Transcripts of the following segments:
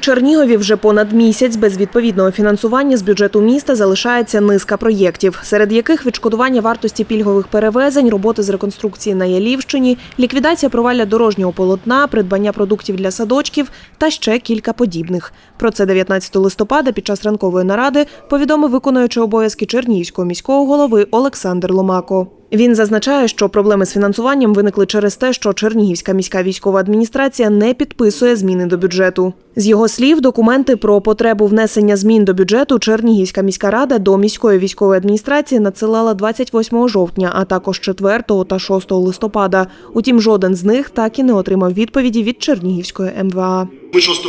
Чернігові вже понад місяць без відповідного фінансування з бюджету міста залишається низка проєктів, серед яких відшкодування вартості пільгових перевезень, роботи з реконструкції на Ялівщині, ліквідація провалля дорожнього полотна, придбання продуктів для садочків та ще кілька подібних. Про це 19 листопада під час ранкової наради повідомив виконуючий обов'язки Чернігівського міського голови Олександр Ломако. Він зазначає, що проблеми з фінансуванням виникли через те, що Чернігівська міська військова адміністрація не підписує зміни до бюджету. З його слів, документи про потребу внесення змін до бюджету Чернігівська міська рада до міської військової адміністрації надсилала 28 жовтня, а також 4 та 6 листопада. Утім, жоден з них так і не отримав відповіді від Чернігівської МВА. Ми 6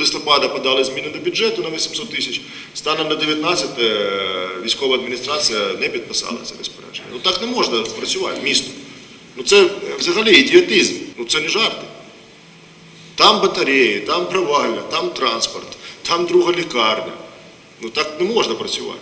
листопада подали зміни до бюджету на 800 тисяч. Станом на 19 е, військова адміністрація не підписала це розпорядження. Ну так не можна працювати місто. Ну це е, взагалі ідіотизм. Ну це не жарти. Там батареї, там провальня, там транспорт, там друга лікарня. Ну так не можна працювати.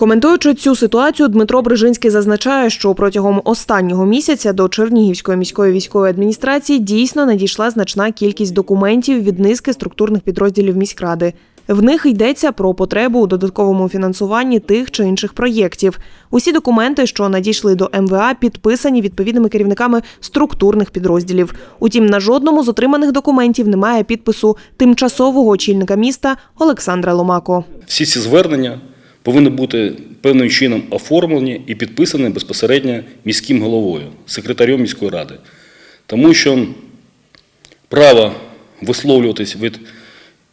Коментуючи цю ситуацію, Дмитро Брижинський зазначає, що протягом останнього місяця до Чернігівської міської військової адміністрації дійсно надійшла значна кількість документів від низки структурних підрозділів міськради. В них йдеться про потребу у додатковому фінансуванні тих чи інших проєктів. Усі документи, що надійшли до МВА, підписані відповідними керівниками структурних підрозділів. Утім, на жодному з отриманих документів немає підпису тимчасового очільника міста Олександра Ломако. Всі ці звернення повинні бути певним чином оформлені і підписані безпосередньо міським головою, секретарем міської ради. Тому що право висловлюватись від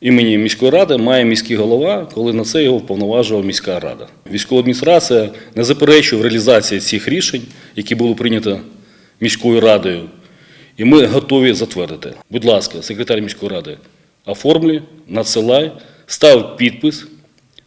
імені міської ради має міський голова, коли на це його вповноважувала міська рада. Військова адміністрація не заперечує в реалізації цих рішень, які були прийняті міською радою, і ми готові затвердити. Будь ласка, секретар міської ради, оформлюй, надсилай, став підпис,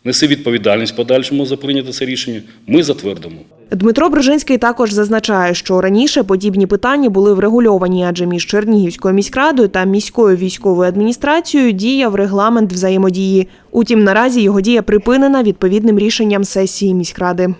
неси відповідальність подальшому за прийняте це рішення. Ми затвердимо. Дмитро Брижинський також зазначає, що раніше подібні питання були врегульовані, адже між Чернігівською міськрадою та міською військовою адміністрацією діяв регламент взаємодії. Утім, наразі його дія припинена відповідним рішенням сесії міськради.